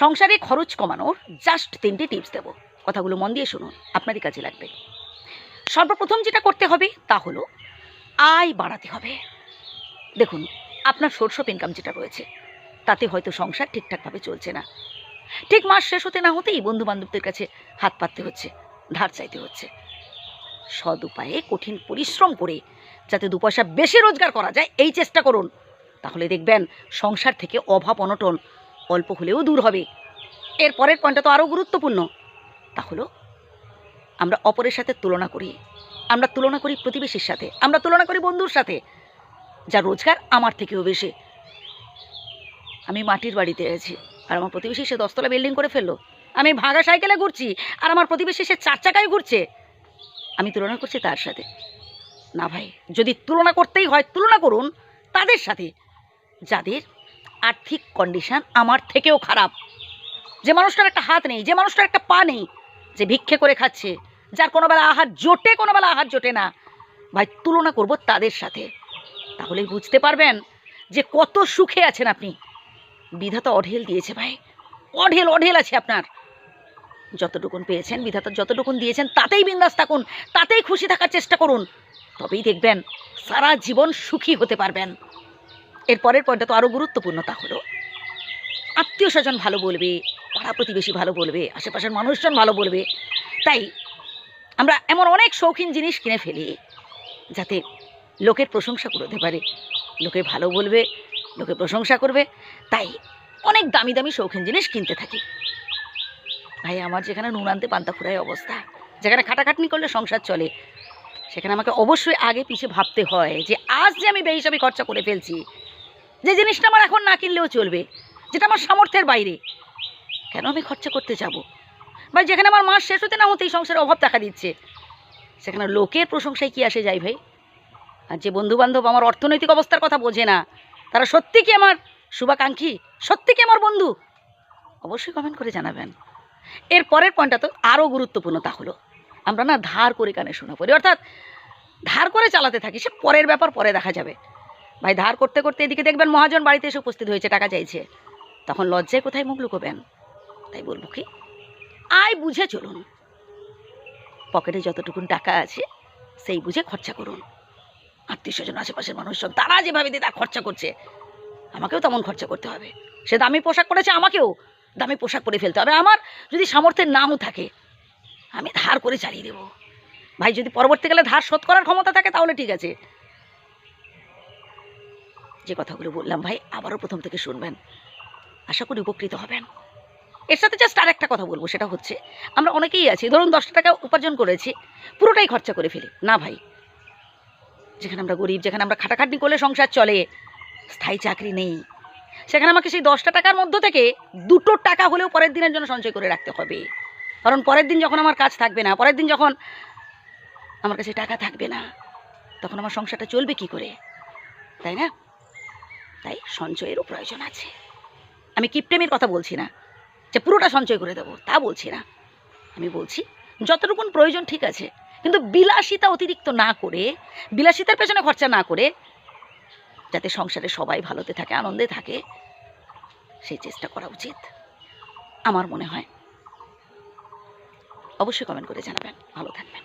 সংসারে খরচ কমানোর জাস্ট তিনটে টিপস দেবো। কথাগুলো মন দিয়ে শুনুন আপনারই কাজে লাগবে। সর্বপ্রথম যেটা করতে হবে তা হলো আয় বাড়াতে হবে। দেখুন, আপনার সোর্স অফ ইনকাম যেটা রয়েছে, তাতে হয়তো সংসার ঠিকঠাকভাবে চলছে না। ঠিক মাস শেষ হতে না হতেই বন্ধু বান্ধবদের কাছে হাত পাততে হচ্ছে, ধার চাইতে হচ্ছে। সদ উপায়ে কঠিন পরিশ্রম করে যাতে দু পয়সা বেশি রোজগার করা যায়, এই চেষ্টা করুন। তাহলে দেখবেন সংসার থেকে অভাব অনটন অল্প হলেও দূর হবে। এর পরের পয়েন্টটা তো আরও গুরুত্বপূর্ণ। তা হলো, আমরা অপরের সাথে তুলনা করি। আমরা তুলনা করি প্রতিবেশীর সাথে। আমরা তুলনা করি বন্ধুর সাথে, যা রোজগার আমার থেকেও বেশি। আমি মাটির বাড়িতে আছি, আর আমার প্রতিবেশী সে দশতলা বিল্ডিং করে ফেলল। আমি ভাঙা সাইকেলে ঘুরছি, আর আমার প্রতিবেশী সে চার চাকায় ঘুরছে। আমি তুলনা করছি তার সাথে। না ভাই, যদি তুলনা করতেই হয়, তুলনা করুন তাদের সাথে। যাদের আর্থিক কন্ডিশন আমার থেকেও খারাপ। যে মানুষটার একটা হাত নেই, যে মানুষটার একটা পা নেই, যে ভিক্ষে করে খাচ্ছে, যার কোনো বেলা আহার জোটে, কোনো বেলা আহার জোটে না। ভাই, তুলনা করব তাদের সাথে। তাহলেই বুঝতে পারবেন যে কত সুখে আছেন আপনি। বিধাতা অঢেল দিয়েছে ভাই। অঢেল অঢেল আছে আপনার। যতটুকুন পেয়েছেন, বিধাতা যতটুকুন দিয়েছেন, তাতেই বিন্দাস থাকুন, তাতেই খুশি থাকার চেষ্টা করুন। তবেই দেখবেন সারা জীবন সুখী হতে পারবেন। এর পরের পয়েন্টটা তো আরও গুরুত্বপূর্ণ তা হলো আত্মীয় স্বজন ভালো বলবে, পাড়া প্রতিবেশী ভালো বলবে, আশেপাশের মানুষজন ভালো বলবে। তাই আমরা এমন অনেক শৌখিন জিনিস কিনে ফেলি, যাতে লোকের প্রশংসা করতে পারে। লোকে ভালো বলবে, লোকে প্রশংসা করবে। তাই অনেক দামি দামি শৌখিন জিনিস কিনতে থাকি। ভাই, আমার যেখানে নুন আনতে পান্তা ফুরাই অবস্থা, যেখানে খাটাখাটনি করলে সংসার চলে, সেখানে আমাকে অবশ্যই আগে পিছে ভাবতে হয় যে আজ যে আমি বেহিসাবি খরচা করে ফেলছি যে জিনিসটা আমার এখন না কিনলেও চলবে, যেটা আমার সামর্থ্যের বাইরে, কেন আমি খরচা করতে যাব? বা যেখানে আমার মাস শেষ হতে না হতেই সংসারের অভাব দেখা দিচ্ছে, সেখানে লোকের প্রশংসায় কি আসে যায় ভাই? আর যে বন্ধুবান্ধব আমার অর্থনৈতিক অবস্থার কথা বোঝে না, তারা সত্যি কি আমার শুভাকাঙ্ক্ষী? সত্যি কি আমার বন্ধু? অবশ্যই কমেন্ট করে জানাবেন। এর পরের পয়েন্টটা তো আরও গুরুত্বপূর্ণ তা হলো, আমরা না ধার করে কানে শোনা পড়ি অর্থাৎ ধার করে চালাতে থাকি, সে পরের ব্যাপার পরে দেখা যাবে। ভাই, ধার করতে করতে এদিকে দেখবেন মহাজন বাড়িতে এসে উপস্থিত হয়েছে, টাকা চাইছে। তখন লজ্জায় কোথায় মুখ লুকোবেন? তাই বলব কি? আয়, বুঝে চলুন। পকেটে যতটুকুন টাকা আছে, সেই বুঝে খরচা করুন। আত্মীয় স্বজন, আশেপাশের মানুষজন, তারা যেভাবে দিয়ে তা খরচা করছে, আমাকেও তেমন খরচা করতে হবে। সে দামি পোশাক পরেছে, আমাকেও দামি পোশাক পরে ফেলতে হবে। আমার যদি সামর্থ্যের নামও থাকে, আমি ধার করে চালিয়ে দেবো। ভাই, যদি পরবর্তীকালে ধার শোধ করার ক্ষমতা থাকে, তাহলে ঠিক আছে। যে কথাগুলো বললাম ভাই, আবারও প্রথম থেকে শুনবেন। আশা করি উপকৃত হবেন। এর সাথে জাস্ট আর একটা কথা বলব, সেটা হচ্ছে, আমরা অনেকেই আছি, ধরুন দশটা টাকা উপার্জন করেছি, পুরোটাই খরচা করে ফেলি। না ভাই, যেখানে আমরা গরিব, যেখানে আমরা খাটাখাটনি করলে সংসার চলে, স্থায়ী চাকরি নেই। সেখানে আমাকে সেই দশটা টাকার মধ্য থেকে দুটো টাকা হলেও পরের দিনের জন্য সঞ্চয় করে রাখতে হবে। কারণ পরের দিন যখন আমার কাজ থাকবে না, পরের দিন যখন আমার কাছে টাকা থাকবে না, তখন আমার সংসারটা চলবে কি করে? তাই না? তাই সঞ্চয়েরও প্রয়োজন আছে। আমি কিপটেমির কথা বলছি না? যে পুরোটা সঞ্চয় করে দেবো, তা বলছি না। আমি বলছি, যতটুকুন প্রয়োজন ঠিক আছে, কিন্তু বিলাসিতা অতিরিক্ত না করে, বিলাসিতার পেছনে খরচা না করে, যাতে সংসারে সবাই ভালোতে থাকে, আনন্দে থাকে, সেই চেষ্টা করা উচিত। আমার মনে হয়। অবশ্যই কমেন্ট করে জানাবেন। ভালো থাকবেন।